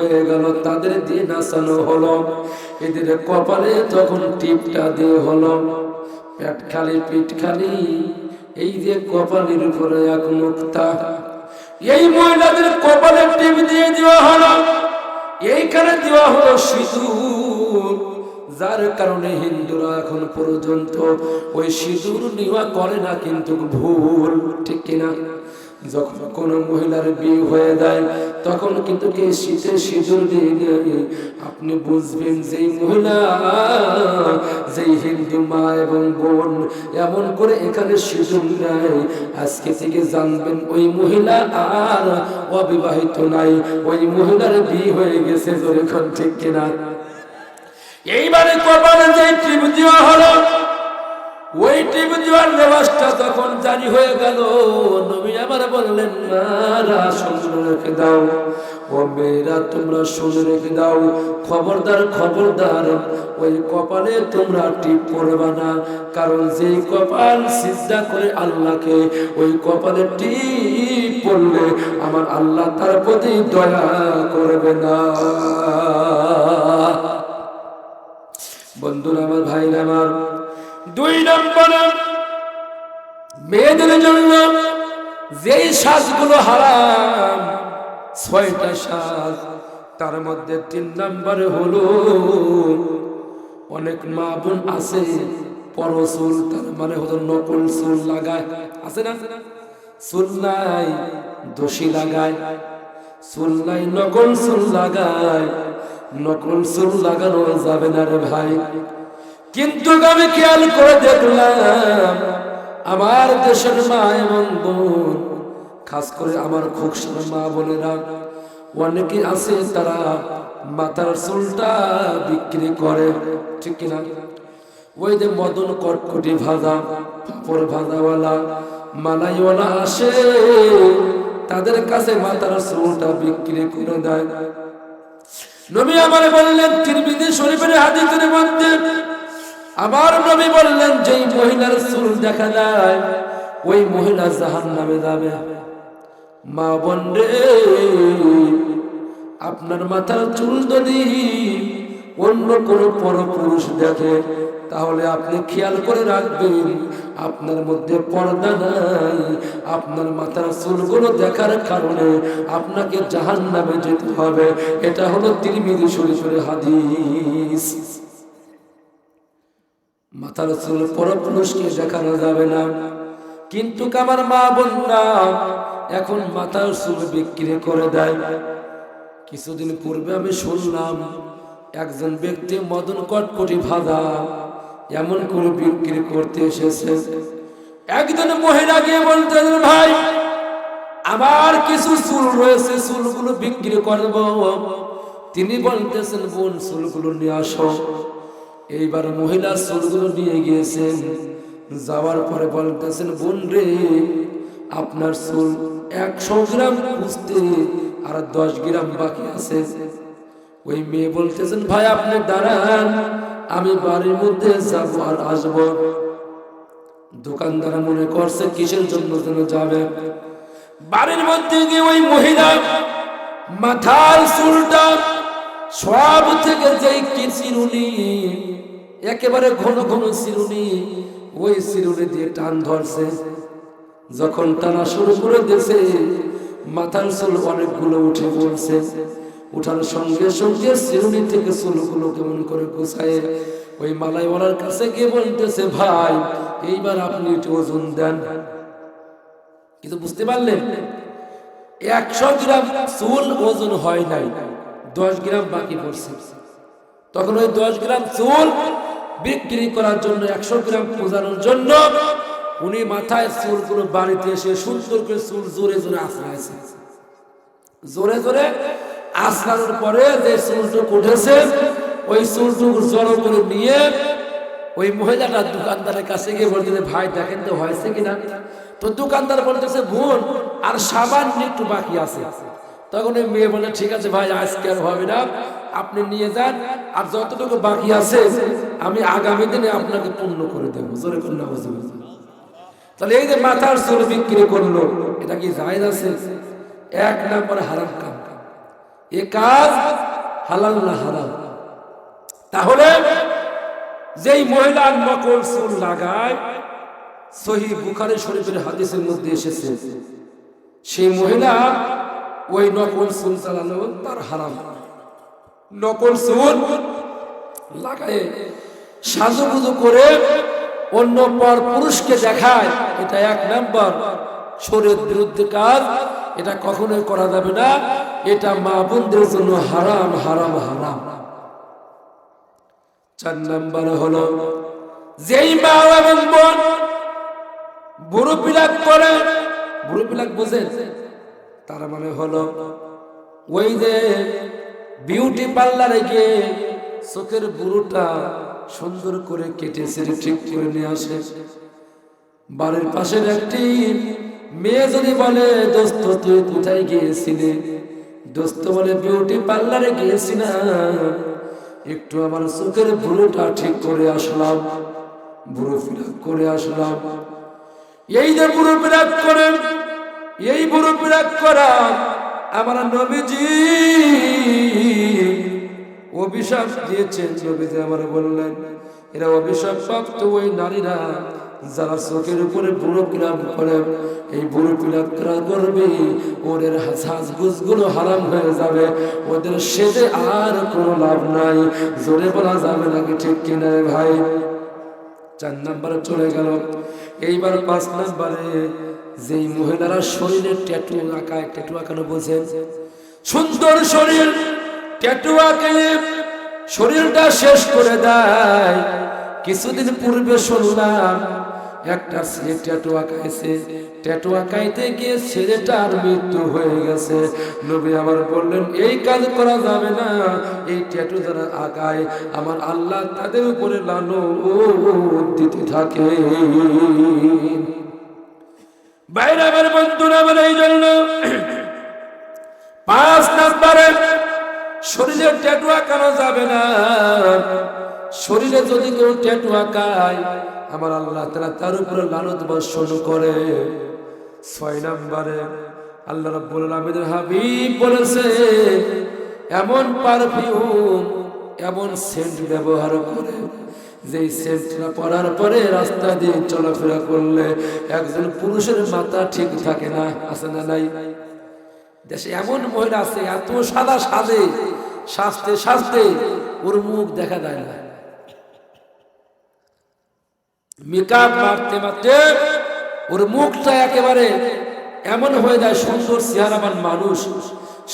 হয়ে গেল, তাদের হলো। এদের কপালে তখন টিপটা দিয়ে হলো। পেট খালি, পিঠ খালি, এই যে কপালের উপরে এক মুক্তা। এই মহিলাদের কপালে টিপ দিয়ে দেওয়া হলো। এইখানে দেওয়া হলো সিঁদুর। যার কারণে হিন্দুরা এখন পর্যন্ত ওই সিঁদুর নেওয়া করে না, কিন্তু ভুল, ঠিক কিনা? যখন কোনো মহিলার বিয়ে হয়ে যায়, তখন কিন্তু কে শীতে সিঁদুর দিয়ে দেয়? আপনি বুঝবেন যেই মহিলা, যেই হিন্দু মা এবং বোন, এমন করে এখানে সিঁদুর নেয় আজকে থেকে জানবেন, ওই মহিলা আর অবিবাহিত নাই। ওই মহিলার বিয়ে হয়ে গেছে যখন ঠিক কিনা? এইবারে কপালে যে টিপ হলো, ওই টিপ দেওয়ার তখন জারি হয়ে গেল। নবী আবার বললেন মারা শুনে রেখে দাও। ও মেয়েরা তোমরা শুনে রেখে দাও। খবরদার খবরদার, ওই কপালে তোমরা টিপ পড়বা না। কারণ যেই কপাল সিজদা করে আল্লাহকে, ওই কপালে টিপ পড়লে আমার আল্লাহ তার প্রতি দয়া করবে না। বন্ধুরা, আমার ভাইরা, আমার দুই নম্বর মেয়েদের জন্য যেই শ্বাসগুলো হারাম, ছয়টা শ্বাস তার মধ্যে তিন নম্বরে হলো, অনেক মা বোন আছে পরচুল তার মানে হলো নকল চুল লাগায়। আছে না? চুল নাই, দোষী লাগায়। চুল নাই, নকল চুল লাগায়। নকল চুল লাগানো যাবে না রে ভাই। কিন্তু আমি খেয়াল করে দেখলাম আমার দেশের মা এবং বোন, খাস করে আমার খুকসার মা বোনেরা, অনেকে আছে তারা মাথার চুলটা বিক্রি করে, ঠিক কিনা? ওই যে মদন কটকটি ভাজা, পাপড় ভাজাওয়ালা, মালাইওয়ালা আসে, তাদের কাছে মাথার চুলটা বিক্রি করে দেয়। নবী আমার বললেন, তিরমিজি শরীফের হাদিসের মধ্যে আমার নবী বললেন, যেই মহিলার চুল দেখা যায়, ওই মহিলা জাহান নামে যাবে। মা বোন আপনার মাথার চুল যদি অন্য কোনো পরপুরুষ দেখে, তাহলে আপনি খেয়াল করে রাখবেন, আপনার মধ্যে পর্দা নাই। আপনার মাথার চুলগুলো দেখার কারণে আপনাকে জাহান নামে যেতে হবে। এটা হলো তিরমিজি শরীফের হাদিস। মাথার চুল পরপুরুষকে দেখানো যাবে না। কিন্তু আমার মা বোনরা এখন মাথার চুল বিক্রি করে দেয়। কিছুদিন পূর্বে আমি শুনলাম, একজন ব্যক্তি মদন কটকটি ভাজা এমন করে বিক্রি করতে এসেছে। একজন মহিলা গিয়ে বলতেন, ভাই, আমার কিছু চুল রয়েছে, চুলগুলো বিক্রি করব। তিনি বলতেছেন, বোন, চুলগুলো নিয়ে আসো। এইবার মহিলা চুলগুলো নিয়ে গিয়েছেন। যাওয়ার পরে বলতেছেন বোন রে আপনার চুল একশো গ্রাম বুঝতে আর দশ গ্রাম বাকি আছে। ওই মেয়ে বলতেছেন, ভাই, আপনি দাঁড়ান, আমি বাড়ির মধ্যে যাব আর আসব। দোকানদার মনে করছে, কিসের জন্য যেন যাবে? বাড়ির মধ্যে গিয়ে ওই মহিলা মাথার চুলটা সব থেকে যেই কি চিরুনি একেবারে ঘন ঘন চিরুনি ওই চিরুনি দিয়ে টান ধরছে। যখন টানা শুরু করে দিয়েছে, মাথার চুল অনেকগুলো উঠে পড়ছে। উঠার সঙ্গে সঙ্গে চিরুনি থেকে চুলগুলো কেমন করে গুছায়, ওই মালাইওয়ালার কাছে গিয়ে বলতেছে, ভাই, এইবার আপনি একটু ওজন দেন। কিন্তু বুঝতে পারলেন, একশো গ্রাম চুল ওজন হয় নাই, দশ গ্রাম বাকি পড়ছে। তখন ওই দশ গ্রাম চুল বিক্রি করার জন্য, একশো গ্রাম পূজানোর জন্য উনি মাথায় চুলগুলো বাড়িতে এসে সুন্দর করে চুল জোরে জোরে আশ্রাইছে জোরে জোরে আশ্রানোর পরে যে চুলটুক উঠেছে, ওই চুলটুক জড়ো করে নিয়ে ওই মহিলাটা দোকানদারের কাছে গিয়ে বলতেছে ভাই, দেখেন তো হয়েছে কিনা? তো দোকানদার বলতেছে, বোন, আর সামান্য একটু বাকি আছে। তখন ওই মেয়ে বলে ঠিক আছে ভাই, আজকে আর হবে না। আপনি নিয়ে যান, আর যতটুকু বাকি আছে, আমি আগামী দিনে আপনাকে পূর্ণ করে দেবো। জোরে কন্যা তাহলে এই যে মাথার চুল বিক্রি করল, এটা কি জায়েজ আছে? এক নাম্বার হারাম কাম। এ কাজ হালাল না হারাম? তাহলে যেই মহিলা নকল চুল লাগায় সহি বুখারি শরীফের হাদিসের মধ্যে এসেছে, সেই মহিলা ওই নকল চুল চালানো তার হারাম। নকল চুল লাগায় সাজুগুজু করে অন্য পর পুরুষকে দেখায়, এটা এক নাম্বার। শরীরের বিরুদ্ধে কাজ, এটা কখনোই করা যাবে না। এটা মা বোনদের জন্য হারাম হারাম হারাম। চার নাম্বার হলো, যেই মা এবং বোন বুড়ো বিলাক করে, বুড়ো বিলাক বোঝেন তার মানে হলো ওই যে বিউটি পার্লারে গিয়ে চোখের বুড়োটা সুন্দর করে কেটে সেরে ঠিক করে নিয়ে আসে। বাড়ির পাশের একটি মেয়ে যদি বলে, দোস্ত, তুই কোথায় গিয়েছিলি? দোস্ত বলে, বিউটি পার্লারে গিয়েছি না। একটু আমার চোখের বুড়োটা ঠিক করে আসলাম। বুড়ো ফিলাপ করে আসলাম। এই যে বুড়ো ফিলাপ করেন এই বুড়ো ফিলাপ করা আমার নবীজি অভিশাপ দিয়েছেন নবীজি আমার বললেন। এরা অভিশাপ প্রাপ্ত ওই নারীরা যারা চোখের উপরে বুড়ো কিরাম করে, এই বুড়ো পিলাপ করা করবে? ওদেরগুলো হারাম হয়ে যাবে। ওদের সেজে আর কোনো লাভ নাই। জোরে বলা যাবে নাকি ঠিক কিনা ভাই? চার নাম্বারে চলে গেল। এইবার পাঁচ নাম্বারে যেই মহিলারা শরীরে ট্যাটু আঁকায়, ট্যাটু আঁকানো বোঝেন। সুন্দর শরীর, ট্যাটু আঁকে শরীরটা শেষ করে দেয়। কিছুদিন পূর্বে শুনলাম একটা ছেলে ট্যাটু আঁকাইছে। ট্যাটু আঁকাইতে গিয়ে ছেলেটার মৃত্যু হয়ে গেছে। নবী আমার বললেন, এই কাজ করা যাবে না। এই ট্যাটু যারা আঁকায়, আমার আল্লাহ তাদের উপরে লানো দিতে থাকে বাইরে আমার বন্ধুরা আমার এই জন্য পাঁচ নাম্বারে শরীরে ট্যাটু যাবে না? শরীরে যদি কেউ ট্যাটু আঁকায় আমার আল্লাহ তারা তার উপরে লালত বর্ষণ করে। ছয় নম্বরে আল্লাহ রাব্বুল হাবিব বলেছে, এমন পারফিউম এমন সেন্ট ব্যবহার করে, যেই সেন্টটা পরার পরে রাস্তা দিয়ে চলাফেরা করলে একজন পুরুষের মাথা ঠিক থাকে না, আছে না নাই? দেশে এমন মহিলা আছে, এত সাদা সাদে। সাজতে সাজতে ওর মুখ দেখা যায় না। মেকআপ মারতে মারতে ওর মুখটা একেবারে এমন হয়ে যায়, সুন্দর চেহারাবান মানুষ,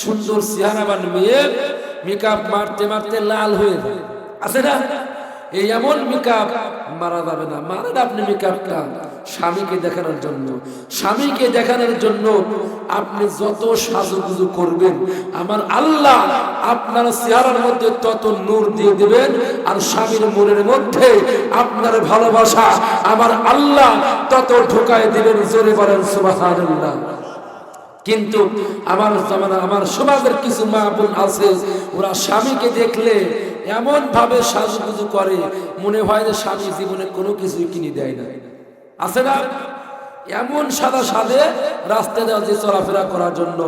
সুন্দর চেহারাবান মেয়ে, মেকআপ মারতে মারতে লাল হয়ে যায়। আছে না? এই এমন মেকআপ মারা যাবে না। মারেন আপনি মেকআপটা। স্বামীকে দেখানোর জন্য। স্বামীকে দেখানোর জন্য আপনি যত সাজুগুজু করবেন, আমার আল্লাহ আপনার চেহারার মধ্যে তত নূর দিয়ে দিবেন, আর স্বামীর মনের মধ্যে আপনার ভালোবাসা আমার আল্লাহ তত ঢুকায় দিবেন, জোরে বলেন সুবহানাল্লাহ। কিন্তু আমার জামানা, আমার সমাজের কিছু মা বোন আছে, ওরা স্বামীকে দেখলে এমন ভাবে সাজুগুজু করে, মনে হয় যে স্বামী জীবনে কোনো কিছুই কিনে দেয় না। আছে না? এমন সাদা সাদে রাস্তায় দেওয়া যে চলাফেরা করার জন্য।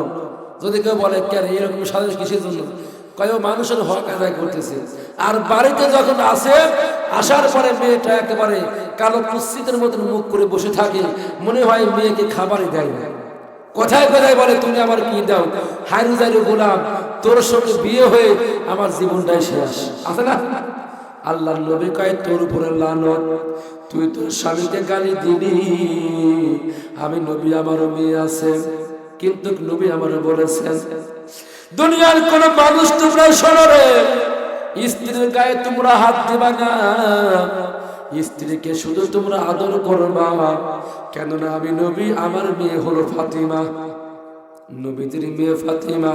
যদি কেউ বলে, কেন এরকম সাদা কিসের জন্য? কয় মানুষের হক আদায় করতেছে। আর বাড়িতে যখন আসে, আসার পরে মেয়েটা একেবারে কালো কুৎসিতের মতন মুখ করে বসে থাকে। মনে হয় মেয়েকে খাবারই দেয় না কোথায় কোথায় বলে, তুমি আমার কি দাও? হাইরু জাইরু গোলাম, তোর সঙ্গে বিয়ে হয়ে আমার জীবনটাই শেষ। আছে না? আল্লাহ নবী কয়, তোর উপরে লানত। তুই তোর স্বামীকে গালি দিলি। আমি নবী আমারও মেয়ে আছে, কিন্তু নবী আমার বলেছেন, দুনিয়ার কোন মানুষ তোমরা শোনো স্ত্রীর গায়ে তোমরা হাত দিবা না। স্ত্রীকে শুধু তোমরা আদর করবা, কেননা আমি নবী, আমার মেয়ে হলো ফাতিমা। নবীদের মেয়ে ফাতিমা।